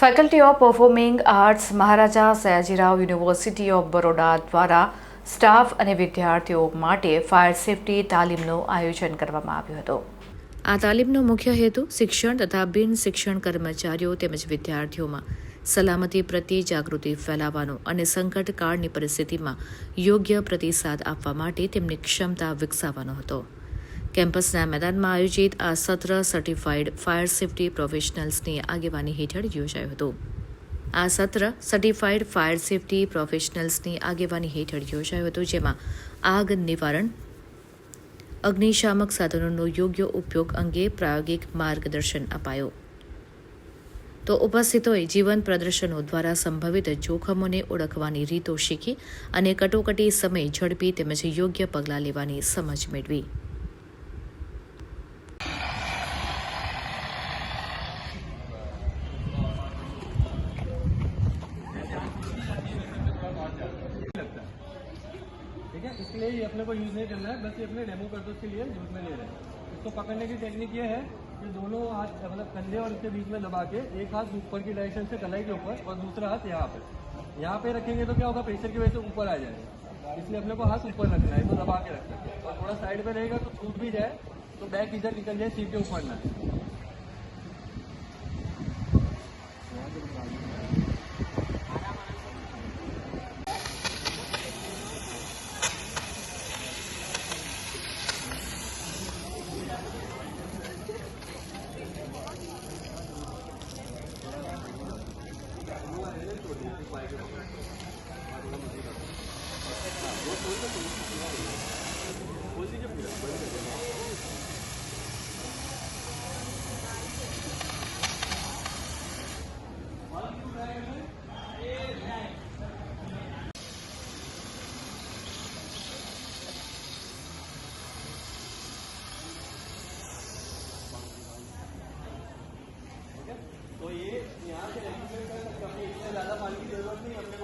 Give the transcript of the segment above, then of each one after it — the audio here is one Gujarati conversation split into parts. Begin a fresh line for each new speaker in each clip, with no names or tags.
Faculty of performing arts Maharaja Sayajirao university of Baroda દ્વારા સ્ટાફ અને વિદ્યાર્થીઓ માટે ફાયર સેફટી તાલીમનું આયોજન કરવામાં આવ્યું હતું. આ તાલીમનો મુખ્ય હેતુ શિક્ષણ તથા બિન શિક્ષણ કર્મચારીઓ તેમજ વિદ્યાર્થીઓમાં સલામતી પ્રત્યે જાગૃતિ ફેલાવવાનો અને સંકટકાળની પરિસ્થિતિમાં યોગ્ય પ્રતિસાદ આપવા માટે તેમની ક્ષમતા વિકસાવવાનો હતો. કેમ્પસના મેદાનમાં આયોજિત આ સત્ર સર્ટિફાઈડ ફાયર સેફટી પ્રોફેશનલ્સની આગેવાની હેઠળ યોજાયું હતું. આ સત્ર સર્ટિફાઈડ ફાયર સેફટી પ્રોફેશનલ્સની આગેવાની હેઠળ યોજાયું હતું, જેમાં આગ નિવારણ, અગ્નિશામક સાધનોનો યોગ્ય ઉપયોગ અંગે પ્રાયોગિક માર્ગદર્શન અપાયું. તો ઉપસ્થિતોએ જીવન પ્રદર્શનો દ્વારા સંભવિત જોખમોને ઓળખવાની રીતો શીખી અને કટોકટી સમયે ઝડપી તેમજ યોગ્ય પગલાં લેવાની સમજ મેળવી.
ठीक है? इसके लिए ये अपने को यूज़ नहीं करना है, बस ये अपने डेमो पर्पज के लिए यूज़ में ले रहे हैं। इसको पकड़ने की टेक्निक ये है कि दोनों हाथ मतलब कंधे और इसके बीच में दबा के एक हाथ ऊपर की डायरेक्शन से कलाई के ऊपर और दूसरा हाथ यहाँ पे। यहाँ पे रखेंगे तो क्या होगा? प्रेशर की वजह से ऊपर आ जाएगा। इसलिए अपने को हाथ ऊपर रखना है तो दबा के रख सकते हैं। और थोड़ा साइड पे रहेगा तो छूट भी जाए तो बैक इधर निकल जाए, सीट के ऊपर ना।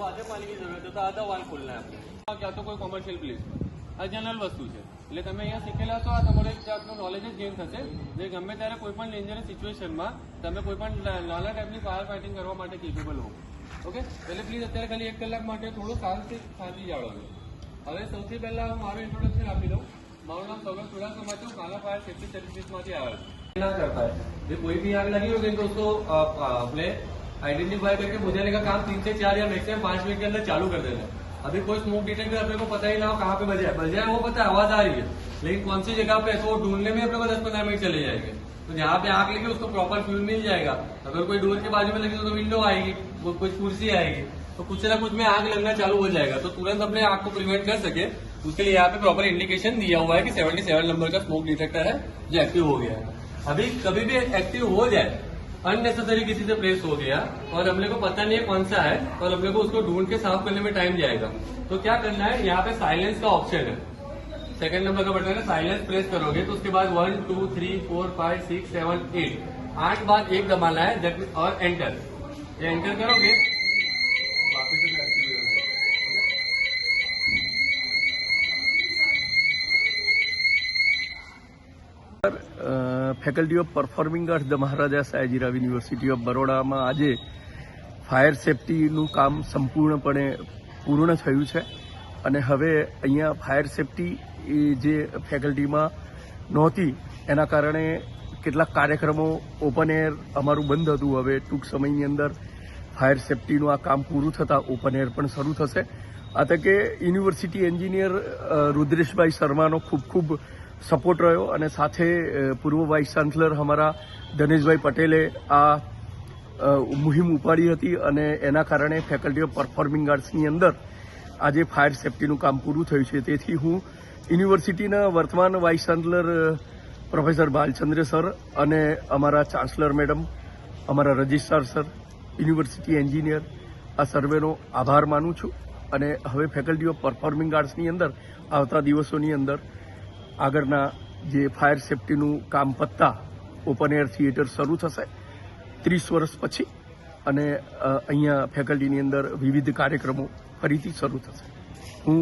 आधे पानी की जरूरत है तो आधा वाल खोलना है आपको કોઈ કોમર્શિયલ પ્લેસ આ જનરલ વસ્તુ છે. એટલે તમે અહીંયા શીખેલા છો, આ તમારો એક જાતનું નોલેજ જ ગેઇન થશે. જે ગમે ત્યારે કોઈ પણ ડેન્જરસ સિચ્યુએશનમાં તમે કોઈ પણ નાના ટાઈપની ફાયર ફાઇટિંગ કરવા માટે કેપેબલ હો ઓકે એટલે પ્લીઝ અત્યારે ખાલી એક કલાક માટે થોડું શાંતિ શાંતિ જાળવજો. હવે સૌથી પહેલાં મારું ઇન્ટ્રોડક્શન આપી દઉં. મારું નામ સૌરભ ચુડાસમા છે, હું કાલા ફાયર સેફ્ટી સર્વિસીસમાંથી આવ્યો ના કરતા. જે કોઈ બી આગ લાગી હોય કે દોસ્તો आइडेंटिफाई करके बुझाने का काम तीन से चार या मैक्सिमम पाँच मिनट के अंदर चालू कर देना अभी कोई स्मोक डिटेक्टर अपने को पता ही ना हो कहाँ पे बजा है। बजा है वो पता है, आवाज़ आ रही है। लेकिन कौन सी जगह पे तो वो ढूँढने में अपने को दस पंद्रह मिनट चले जाएँगे। तो जहाँ पे आग लगी उसको प्रॉपर फ्यूल मिल जाएगा। अगर कोई डोर के बाजू में लगी तो विंडो आएगी, वो कोई कुर्सी आएगी। तो कुछ ना कुछ में आग लगना चालू हो जाएगा। तो तुरंत अपने आग को प्रिवेंट कर सके। उसके लिए यहाँ पे प्रॉपर इंडिकेशन दिया हुआ है कि 77 नंबर का स्मोक डिटेक्टर है, जो एक्टिव हो गया है। अभी कभी भी एक्टिव हो जाए अननेसेसरी किसी से प्रेस हो गया और हमने को पता नहीं है कौन सा है और हमने को उसको ढूंढ के साफ़ करने में टाइम जाएगा। तो क्या करना है? यहाँ पे साइलेंस का ऑप्शन है। सेकंड नंबर का बटन है साइलेंस प्रेस करोगे तो उसके बाद one two three four five six seven eight आठ बाद एक दबाना है और एंटर ये एंटर करोगे?
Faculty of performing arts the Maharaja Sayajirao university of બરોડામાં આજે ફાયર સેફટીનું કામ સંપૂર્ણપણે પૂર્ણ થયું છે. અને હવે અહીંયા ફાયર સેફટી જે ફેકલ્ટીમાં નહોતી, એના કારણે કેટલાક કાર્યક્રમો ઓપન એર અમારું બંધ હતું. હવે ટૂંક સમયની અંદર ફાયર સેફટીનું આ કામ પૂરું થતાં ઓપન એર પણ શરૂ થશે. આ તકે યુનિવર્સિટી એન્જિનિયર રુદ્રેશભાઈ શર્માનો ખૂબ ખૂબ સપોર્ટ રહ્યો અને સાથે પૂર્વ વાઇસ ચાન્સલર અમારા ધનેશભાઈ પટેલે આ મુહિમ ઉપાડી હતી અને એના કારણે ફેકલ્ટી ઓફ પરફોર્મિંગ આર્ટ્સની અંદર આજે ફાયર સેફટીનું કામ પૂરું થયું છે. તેથી હું યુનિવર્સિટીના વર્તમાન vice chancellor professor Balchandra sir અને અમારા ચાન્સલર મેડમ અમારા રજિસ્ટ્રાર સર યુનિવર્સિટી એન્જિનિયર આ સર્વેનો આભાર માનું છું. અને હવે ફેકલ્ટી ઓફ પરફોર્મિંગ આર્ટ્સની અંદર, આવતા દિવસોની અંદર, આગળના જે ફાયર સેફટીનું કામ પત્તા ઓપન એર થિયેટર શરૂ થશે. ત્રીસ વર્ષ પછી અને અહીંયા ફેકલ્ટીની અંદર વિવિધ કાર્યક્રમો ફરીથી શરૂ થશે. હું